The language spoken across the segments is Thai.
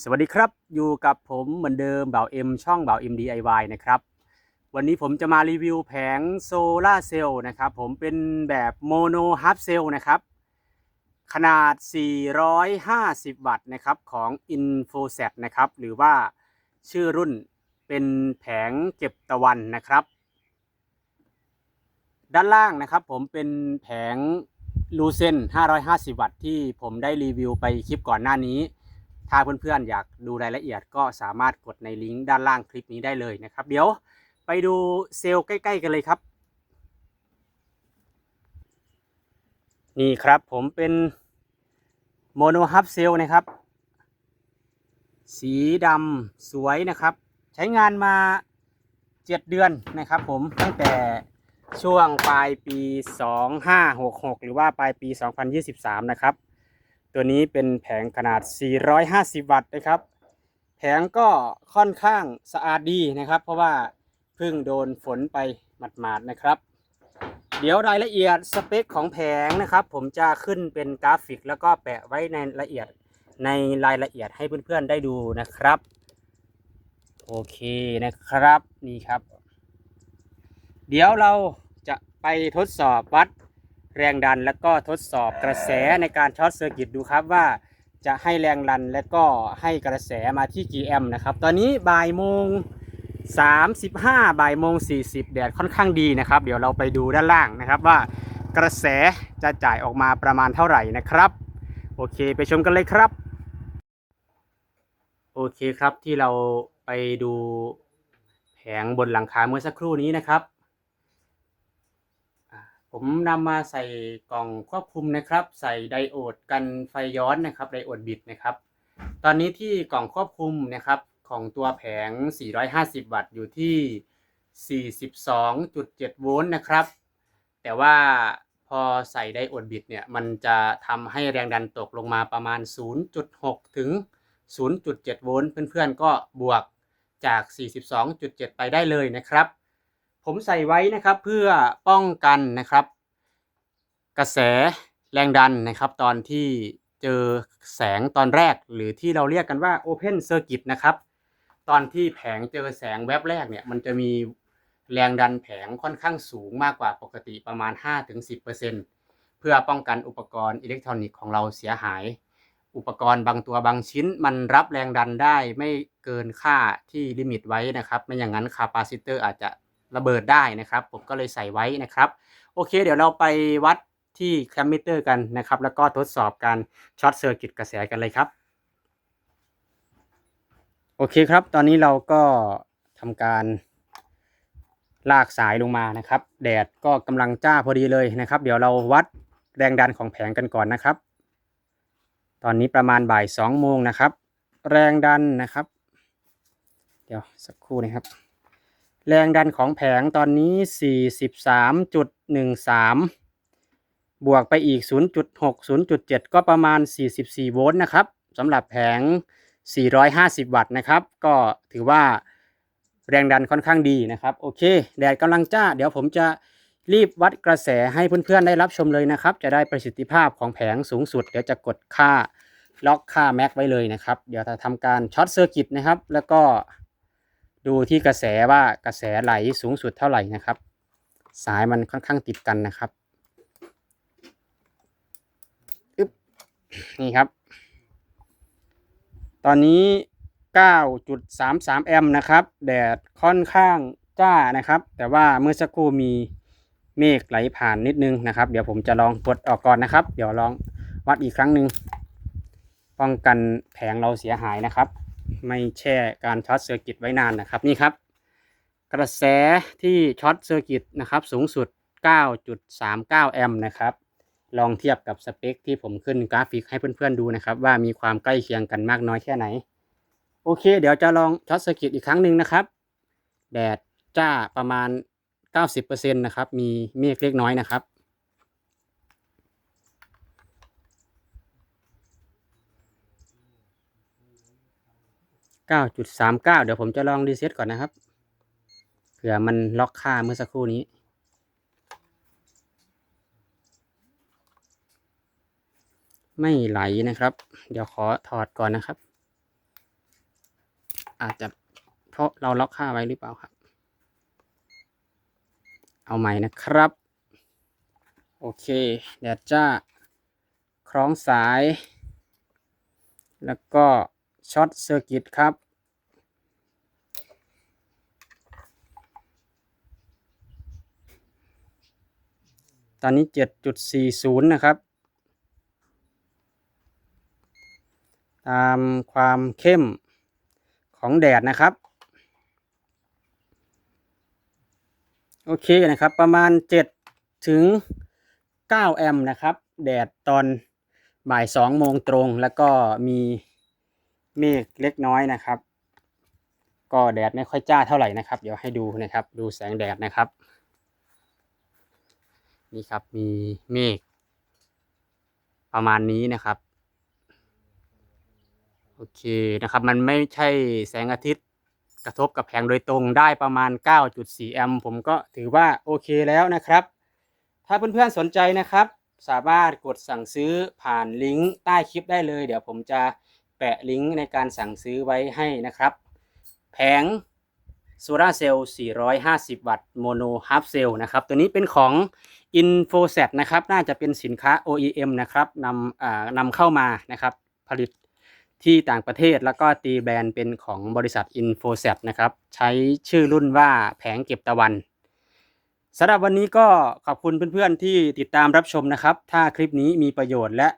สวัสดีครับ อยู่กับผมเหมือนเดิมเบาเอ็มช่องเบาเอ็ม DIY นะครับ วันนี้ผมจะมารีวิวแผงโซลาเซลล์นะครับ ผมเป็นแบบโมโนฮับเซลล์นะครับ ขนาด 450 วัตต์นะครับของ InfoSat นะครับ หรือว่าชื่อรุ่นเป็นแผงเก็บตะวันนะครับ ด้านล่างนะครับผมเป็นแผงลูเซน550 วัตต์ที่ผมได้รีวิวไปคลิปก่อนหน้านี้ ถ้าเพื่อนๆอยากดูรายละเอียดก็สามารถกดในลิงก์ด้านล่างคลิปนี้ได้เลยนะครับ เดี๋ยวไปดูเซลล์ใกล้ ๆ กันเลยครับ นี่ครับผมเป็นโมโนฮับเซลล์นะครับ สีดำสวยนะครับ ใช้งานมา 7 เดือนนะครับผมตั้งแต่ช่วงปลายปี 2566 หรือว่าปลายปี 2023 นะครับ ตัวนี้เป็นแผงขนาด 450 วัตต์นะครับ แผงก็ค่อนข้างสะอาดดีนะครับ เพราะว่าเพิ่งโดนฝนไปหมาดๆนะครับ เดี๋ยวรายละเอียดสเปคของแผงนะครับ ผมจะขึ้นเป็นกราฟิก แล้วก็แปะไว้ในละเอียดในรายละเอียดให้เพื่อนๆได้ดูนะครับ โอเคนะครับนี่ครับ เดี๋ยวเราจะไปทดสอบวัด แรงดันแล้วก็ทดสอบกระแสในการช็อตเซอร์กิตดูครับว่าจะให้แรงดันและก็ให้กระแสมาที่กี่แอมป์นะครับ ตอนนี้บ่ายโมง 35บ่ายโมง 40 แดดค่อนข้างดีนะครับ เดี๋ยวเราไปดูด้านล่างนะครับว่ากระแสจะจ่ายออกมาประมาณเท่าไหร่นะครับ โอเคไปชมกันเลยครับ โอเคครับที่เราไปดูแผงบนหลังคาเมื่อสักครู่นี้นะครับ ผมนำมาใส่กล่องควบคุมนะครับ ใส่ไดโอดกันไฟย้อนนะครับไดโอดบิดนะครับ ตอนนี้ที่กล่องควบคุมนะครับของตัวแผง 450 วัตต์อยู่ที่ 42.7 โวลต์นะครับ แต่ว่าพอใส่ไดโอดบิดเนี่ยมันจะทำให้แรงดันตกลงมาประมาณ 0.6 ถึง 0.7 โวลต์เพื่อนๆก็บวกจาก 42.7 ไปได้เลยนะครับ ผมใส่ไว้นะครับเพื่อป้องกันนะครับ กระแสแรงดันนะครับ ตอนที่เจอแสงตอนแรกหรือที่เราเรียกกันว่า Open Circuit นะครับ ตอนที่แผงเจอแสงแวบแรกเนี่ยมันจะมีแรงดันแผงค่อนข้างสูงมากกว่าปกติประมาณ 5-10%เพื่อป้องกันอุปกรณ์อิเล็กทรอนิกส์ของเราเสียหาย อุปกรณ์บางตัวบางชิ้นมันรับแรงดันได้ไม่เกินค่าที่ลิมิตไว้นะครับ ไม่อย่างนั้นคาปาซิเตอร์อาจจะ ระเบิดได้นะครับ ผมก็เลยใส่ไว้นะครับ โอเค เดี๋ยวเราไปวัดที่แคมมิเตอร์กันนะครับ แล้วก็ทดสอบการช็อตเซอร์กิตกระแสกันเลยครับ โอเคครับ ตอนนี้เราก็ทำการลากสายลงมานะครับ แดดก็กำลังจ้าพอดีเลยนะครับ เดี๋ยวเราวัดแรงดันของแผงกันก่อนนะครับ ตอนนี้ประมาณบ่ายสองโมงนะครับ แรงดันนะครับ เดี๋ยวสักครู่นะครับ แรงดันของแผงตอนนี้ 43.13 บวกไปอีก 0.6 0.7 ก็ประมาณ 44 โวลต์นะครับสำหรับแผง 450 วัตต์นะครับ ก็ถือว่าแรงดันค่อนข้างดีนะครับ โอเค แดดกำลังจ้า เดี๋ยวผมจะรีบวัดกระแสให้เพื่อนๆ ได้รับชมเลยนะครับ จะได้ประสิทธิภาพของแผงสูงสุด เดี๋ยวจะกดค่าล็อกค่าแม็กไว้เลยนะครับ เดี๋ยวจะทำการช็อตเซอร์กิตนะครับ แล้วก็ ดูที่กระแสว่ากระแสไหลสูงสุดเท่าไหร่นะครับ สายมันค่อนข้างติดกันนะครับอึ๊บนี่ครับ ตอนนี้ 9.33 แอมป์นะครับ แดดค่อนข้างจ้านะครับ แต่ว่าเมื่อสักครู่มีเมฆไหลผ่านนิดนึงนะครับ เดี๋ยวผมจะลองกดออกก่อนนะครับ เดี๋ยวลองวัดอีกครั้งหนึ่งป้องกันแผงเราเสียหายนะครับ ไม่แช่การช็อตเซอร์กิตไว้นานนะครับนี่ครับ กระแสที่ช็อตเซอร์กิตนะครับสูงสุด 9.39 แอมป์นะครับลองเทียบกับสเปคที่ผมขึ้นกราฟิกให้เพื่อนๆดูนะครับ ว่ามีความใกล้เคียงกันมากน้อยแค่ไหน โอเค เดี๋ยวจะลองช็อตเซอร์กิตอีกครั้งหนึ่งนะครับแดดจ้าประมาณ 90%นะครับมีเมฆเล็กน้อยนะครับ 9.39 เดี๋ยวผมจะลองรีเซ็ตก่อนนะครับ เผื่อมันล็อกค่าเมื่อสักครู่นี้ ไม่ไหลนะครับ เดี๋ยวขอถอดก่อนนะครับ อาจจะเพราะเราล็อกค่าไว้หรือเปล่าครับ เอาใหม่นะครับ โอเค เดี๋ยวจะคล้องสาย แล้วก็ ช็อตเซอร์กิตครับ ตอนนี้ 7.40 นะครับ ตามความเข้มของแดดนะครับ โอเคนะครับ ประมาณ 7 ถึง 9 แอมป์นะครับ แดดตอนบ่าย 2 โมงตรง แล้วก็มี เมฆเล็กน้อยนะครับ ก็แดดไม่ค่อยจ้าเท่าไหร่นะครับ เดี๋ยวให้ดูนะครับ ดูแสงแดดนะครับ นี่ครับมีเมฆประมาณนี้นะครับ โอเคนะครับ มันไม่ใช่แสงอาทิตย์กระทบกับแผงโดยตรงได้ประมาณ 9.4 แอมป์ผมก็ถือว่าโอเคแล้วนะครับ ถ้าเพื่อนๆสนใจนะครับ สามารถกดสั่งซื้อผ่านลิงก์ใต้คลิปได้เลย เดี๋ยวผมจะ แปะลิงก์ในการสั่งซื้อไว้ให้นะครับ แผงโซลาเซลล์ 450 วัตต์โมโนฮาร์ฟเซลล์นะครับ ตัวนี้เป็นของ i n f o s e t นะครับ น่าจะเป็นสินค้า OEM นะครับนำอ่านำเข้ามานะครับ ผลิตที่ต่างประเทศแล้วก็ตีแบรนด์เป็นของบริษัท i n f o s e t นะครับ ใช้ชื่อรุ่นว่าแผงเก็บตะวันสำหรับวันนี้ก็ขอบคุณเพื่อนๆที่ติดตามรับชมนะครับ ถ้าคลิปนี้มีประโยชน์และ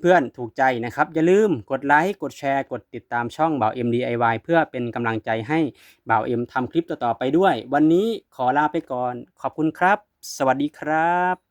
เพื่อนๆ ถูกใจนะครับ อย่าลืมกดไลค์ กดแชร์ กดติดตามช่องเบา MDIY เพื่อเป็นกำลังใจให้บ่าวเอ็มทำคลิปต่อๆไปด้วย วันนี้ขอลาไปก่อน ขอบคุณครับ สวัสดีครับ